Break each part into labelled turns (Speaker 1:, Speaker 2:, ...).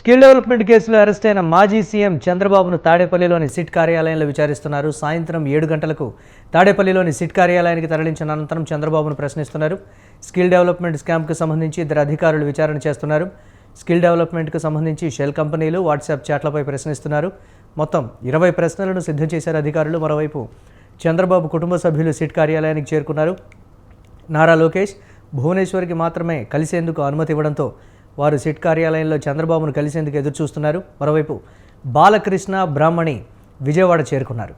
Speaker 1: Skill development కేసులో arrest అయిన మాజీ సీఎం చంద్రబాబును తాడేపల్లిలోని సిట్ కార్యాలయంలో విచారిస్తున్నారు. సాయంత్రం ఏడు గంటలకు తాడేపల్లిలోని సిట్ కార్యాలయానికి తరలించిన అనంతరం చంద్రబాబును ప్రశ్నిస్తున్నారు. స్కిల్ డెవలప్మెంట్ స్కామ్కు సంబంధించి ఇద్దరు అధికారులు విచారణ చేస్తున్నారు. స్కిల్ డెవలప్మెంట్కు సంబంధించి షెల్ కంపెనీలు వాట్సాప్ చాట్లపై ప్రశ్నిస్తున్నారు. మొత్తం ఇరవై ప్రశ్నలను సిద్ధం చేశారు అధికారులు. మరోవైపు చంద్రబాబు కుటుంబ సభ్యులు సిట్ కార్యాలయానికి చేరుకున్నారు. నారా లోకేష్ భువనేశ్వర్కి మాత్రమే కలిసేందుకు అనుమతి ఇవ్వడంతో వారు సిట్ కార్యాలయంలో చంద్రబాబును కలిసేందుకు ఎదురు చూస్తున్నారు మరోవైపు బాలకృష్ణ బ్రాహ్మణి విజయవాడ చేరుకున్నారు.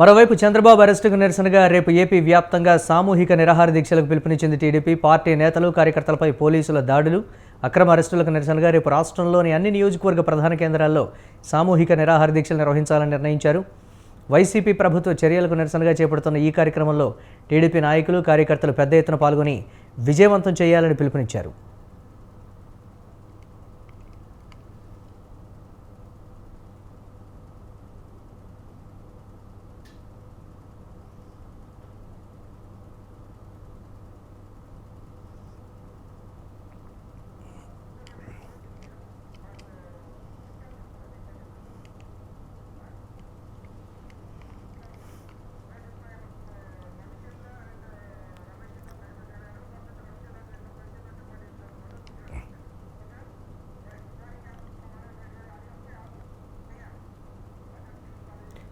Speaker 1: మరోవైపు చంద్రబాబు అరెస్టుకు నిరసనగా రేపు ఏపీ వ్యాప్తంగా సామూహిక నిరాహార దీక్షలకు పిలుపునిచ్చింది టీడీపీ. పార్టీ నేతలు కార్యకర్తలపై పోలీసుల దాడులు అక్రమ అరెస్టులకు నిరసనగా రేపు రాష్ట్రంలోని అన్ని నియోజకవర్గ ప్రధాన కేంద్రాల్లో సామూహిక నిరాహార దీక్షలు నిర్వహించాలని నిర్ణయించారు. వైసీపీ ప్రభుత్వ చర్యలకు నిరసనగా చేపడుతున్న ఈ కార్యక్రమంలో టీడీపీ నాయకులు కార్యకర్తలు పెద్ద ఎత్తున పాల్గొని విజయవంతం చేయాలని పిలుపునిచ్చారు.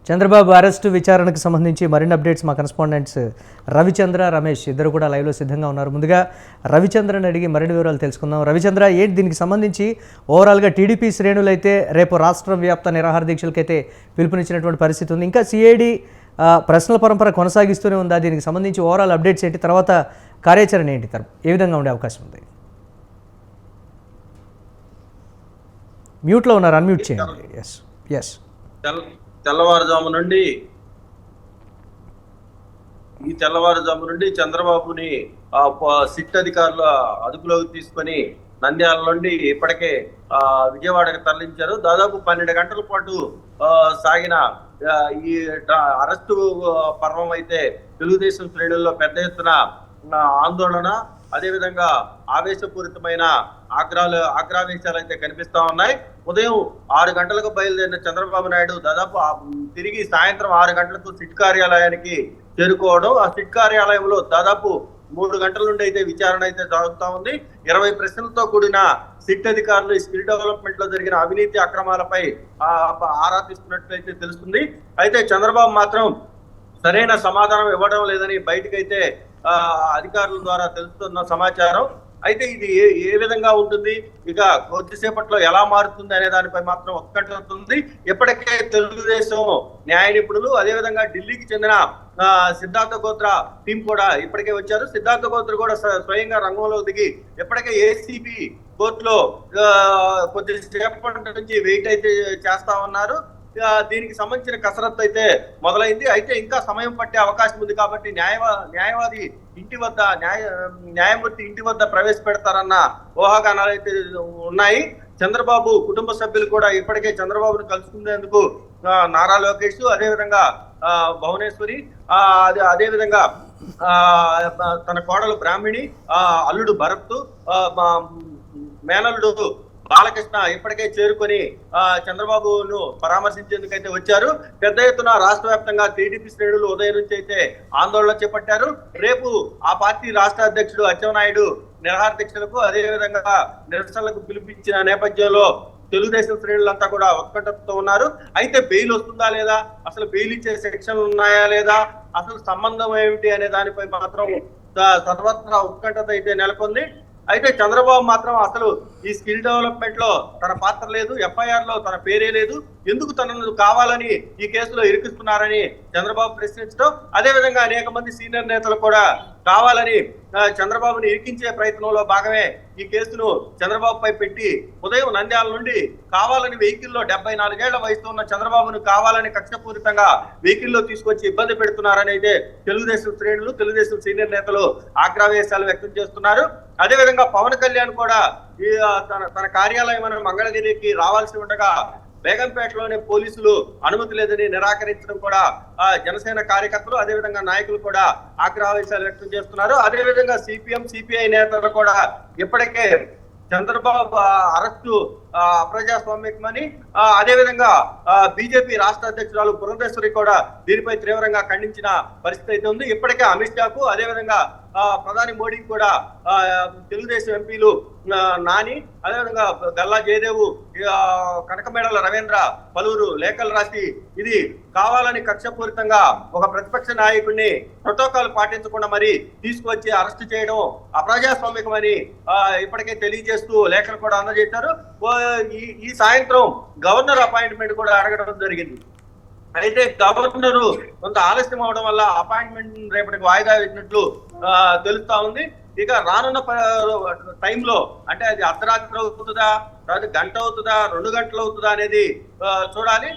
Speaker 1: చంద్రబాబు అరెస్టు విచారణకు సంబంధించి మరిన్ని అప్డేట్స్ మా కరెస్పాండెంట్స్ రవిచంద్ర రమేష్ ఇద్దరు కూడా లైవ్లో సిద్ధంగా ఉన్నారు. ముందుగా రవిచంద్రని అడిగి మరిన్ని వివరాలు తెలుసుకుందాం. రవిచంద్ర ఏంటి దీనికి సంబంధించి ఓవరాల్గా టీడీపీ శ్రేణులు అయితే రేపు రాష్ట్ర వ్యాప్త నిరాహార దీక్షలకైతే పిలుపునిచ్చినటువంటి పరిస్థితి ఉంది. ఇంకా సిఐడి ప్రశ్నల పరంపర కొనసాగిస్తూనే ఉందా? దీనికి సంబంధించి ఓవరాల్ అప్డేట్స్ ఏంటి? తర్వాత కార్యాచరణ ఏంటి? ఏ విధంగా ఉండే అవకాశం ఉంది? మ్యూట్లో ఉన్నారు. అన్మ్యూట్ చేయండి. ఎస్ ఎస్
Speaker 2: తెల్లవారుజాము నుండి ఈ తెల్లవారుజాము నుండి చంద్రబాబుని ఆ సిట్ అధికారుల అదుపులోకి తీసుకొని నంద్యాల నుండి ఇప్పటికే ఆ తరలించారు. దాదాపు పన్నెండు గంటల పాటు సాగిన ఈ అరెస్టు పర్వం అయితే తెలుగుదేశం శ్రేణుల్లో పెద్ద ఎత్తున ఆందోళన అదేవిధంగా ఆవేశపూరితమైన ఆగ్రాలు ఆగ్రావేశాలు అయితే కనిపిస్తా ఉన్నాయి. ఉదయం ఆరు గంటలకు బయలుదేరిన చంద్రబాబు నాయుడు దాదాపు తిరిగి సాయంత్రం ఆరు గంటలకు సిట్ కార్యాలయానికి చేరుకోవడం. ఆ సిట్ కార్యాలయంలో దాదాపు మూడు గంటల నుండి అయితే విచారణ అయితే జరుగుతూ ఉంది. ఇరవై ప్రశ్నలతో కూడిన సిట్ అధికారులు ఈ స్కిల్ డెవలప్మెంట్లో జరిగిన అవినీతి అక్రమాలపై ఆ, ఆరా తీస్తున్నట్లయితే తెలుస్తుంది. అయితే చంద్రబాబు మాత్రం సరైన సమాధానం ఇవ్వడం లేదని బయటకైతే ఆ, అధికారుల ద్వారా తెలుస్తున్న సమాచారం. అయితే ఇది ఏ ఏ విధంగా ఉంటుంది? ఇక కొద్దిసేపట్లో ఎలా మారుతుంది అనే దానిపై మాత్రం ఉత్కంఠతుంది ఇప్పటికే తెలుగుదేశం న్యాయ నిపుణులు అదేవిధంగా ఢిల్లీకి చెందిన సిద్ధార్థ గోత్ర టీం కూడా ఇప్పటికే వచ్చారు. సిద్ధార్థ గోత్ర కూడా స్వయంగా రంగంలో దిగి ఇప్పటికే ఏసీబీ కోర్టులో కొద్దిసేపటి నుంచి వెయిట్ అయితే చేస్తా ఉన్నారు. దీనికి సంబంధించిన కసరత్తు అయితే మొదలైంది. అయితే ఇంకా సమయం పట్టే అవకాశం ఉంది కాబట్టి న్యాయవా న్యాయవాది ఇంటి వద్ద న్యాయ న్యాయమూర్తి ఇంటి వద్ద ప్రవేశపెడతారన్న ఊహాగానాలు అయితే ఉన్నాయి. చంద్రబాబు కుటుంబ సభ్యులు కూడా ఇప్పటికే చంద్రబాబును కలుసుకునేందుకు నారా లోకేష్ అదేవిధంగా ఆ, భువనేశ్వరి ఆ, అదే అదే విధంగా ఆ, తన కోడలు బ్రాహ్మిణి ఆ, అల్లుడు భరత్ ఆ, మేనల్లుడు బాలకృష్ణ ఇప్పటికే చేరుకొని ఆ చంద్రబాబును పరామర్శించేందుకైతే వచ్చారు. పెద్ద ఎత్తున రాష్ట్ర వ్యాప్తంగా టీడీపీ శ్రేణులు ఉదయం నుంచి అయితే ఆందోళన చేపట్టారు. రేపు ఆ పార్టీ రాష్ట్ర అధ్యక్షుడు అచ్చెన్నాయుడు నిరహార అదేవిధంగా నిరసనలకు పిలిపించిన నేపథ్యంలో తెలుగుదేశం శ్రేణులంతా కూడా ఉత్కంఠతో ఉన్నారు. అయితే బెయిల్ వస్తుందా లేదా? అసలు బెయిల్ ఇచ్చే సెక్షన్లు ఉన్నాయా లేదా? అసలు సంబంధం ఏమిటి అనే దానిపై మాత్రం సర్వత్రా ఉత్కంఠత అయితే నెలకొంది. అయితే చంద్రబాబు మాత్రం అసలు ఈ స్కిల్ డెవలప్మెంట్లో తన పాత్ర లేదు ఎఫ్ఐఆర్లో తన పేరే లేదు. ఎందుకు తనను కావాలని ఈ కేసులో ఇరికిస్తున్నారని చంద్రబాబు ప్రశ్నించడం అదే విధంగా అనేక మంది సీనియర్ నేతలు కూడా కావాలని చంద్రబాబుని ఇరికించే ప్రయత్నంలో భాగమే ఈ కేసును చంద్రబాబుపై పెట్టి ఉదయం నంద్యాల నుండి కావాలని వెహికల్లో డెబ్బై నాలుగేళ్ళ వయసు ఉన్న చంద్రబాబును కావాలని కక్షపూరితంగా వెహికల్లో తీసుకొచ్చి ఇబ్బంది పెడుతున్నారని అయితే తెలుగుదేశం శ్రేణులు తెలుగుదేశం సీనియర్ నేతలు ఆగ్రావేశాలు వ్యక్తం చేస్తున్నారు. అదేవిధంగా పవన్ కళ్యాణ్ కూడా ఈ తన తన కార్యాలయం మంగళగిరికి రావాల్సి ఉండగా బేగంపేటలోనే పోలీసులు అనుమతి లేదని నిరాకరించడం కూడా ఆ జనసేన కార్యకర్తలు అదేవిధంగా నాయకులు కూడా ఆగ్రహవేశాలు వ్యక్తం చేస్తున్నారు. అదేవిధంగా సిపిఎం సిపిఐ నేతలు కూడా ఇప్పటికే చంద్రబాబు ఆ, అరెస్టు ఆ, అదేవిధంగా బీజేపీ రాష్ట్ర అధ్యక్షురాలు పురంధేశ్వరి కూడా దీనిపై తీవ్రంగా ఖండించిన పరిస్థితి అయితే ఉంది. ఇప్పటికే అమిత్ షాకు అదేవిధంగా ప్రధాని మోడీకి కూడా తెలుగుదేశం ఎంపీలు నాని అదేవిధంగా గల్లా జయదేవు కనకమేడల రవీంద్ర పలువురు లేఖలు రాసి ఇది కావాలని కక్షపూరితంగా ఒక ప్రతిపక్ష నాయకుడిని ప్రోటోకాల్ పాటించకుండా మరి తీసుకొచ్చి అరెస్ట్ చేయడం అప్రజాస్వామికమని ఇప్పటికే తెలియజేస్తూ లేఖలు కూడా అందజేశారు. ఓ, ఈ ఈ సాయంత్రం గవర్నర్ అపాయింట్మెంట్ కూడా అడగడం జరిగింది. అయితే గవర్నరు కొంత ఆలస్యం అవడం వల్ల అపాయింట్మెంట్ రేపటికి వాయిదా వేసినట్లు తెలుస్తా ఉంది. ఇక రానున్న టైంలో అంటే అది అర్ధరాత్రి అవుతుందా తర్వాత గంట అవుతుందా రెండు గంటలు అవుతుందా అనేది చూడాలి.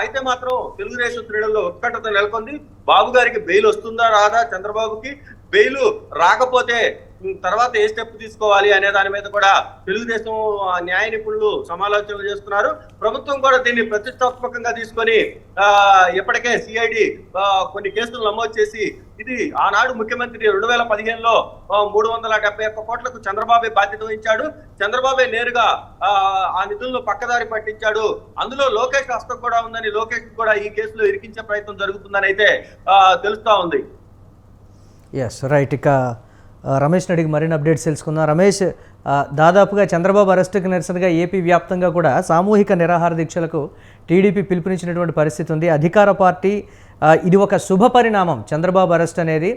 Speaker 2: అయితే మాత్రం తెలుగుదేశం క్రీడల్లో ఉత్కంఠత నెలకొంది. బాబు గారికి బెయిల్ వస్తుందా రాదా చంద్రబాబుకి? బెయిల్ రాకపోతే తర్వాత ఏ స్టెప్ తీసుకోవాలి అనే దాని మీద కూడా తెలుగుదేశం ఆ, న్యాయ నిపుణులు సమాలోచనలు చేస్తున్నారు. ప్రభుత్వం కూడా దీన్ని ప్రతిష్టాత్మకంగా తీసుకొని ఇప్పటికే సిఐడి కొన్ని కేసులు నమోదు చేసి ఇది ఆనాడు ముఖ్యమంత్రి రెండు వేల పదిహేనులో మూడు వందల డెబ్బై ఒక్క కోట్లకు చంద్రబాబే బాధ్యత వహించాడు. చంద్రబాబే నేరుగా ఆ, నిధులను పక్కదారి పట్టించాడు. అందులో లోకేష్ హస్తం కూడా ఉందని లోకేష్ కూడా ఈ కేసులో ఇరికించే ప్రయత్నం జరుగుతుందని అయితే తెలుస్తా ఉంది.
Speaker 1: ఎస్ రైట్ ఇక రమేష్ అడిగి మరిన్ని అప్డేట్స్ తెలుసుకుందాం. రమేష్ దాదాపుగా చంద్రబాబు అరెస్టుకు నిరసనగా ఏపీ వ్యాప్తంగా కూడా సామూహిక నిరాహార దీక్షలకు టీడీపీ పిలుపునిచ్చినటువంటి పరిస్థితి ఉంది. అధికార పార్టీ ఇది ఒక శుభ పరిణామం. చంద్రబాబు అరెస్ట్ అనేది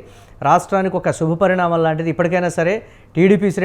Speaker 1: రాష్ట్రానికి ఒక శుభ పరిణామం లాంటిది. ఇప్పటికైనా సరే టీడీపీ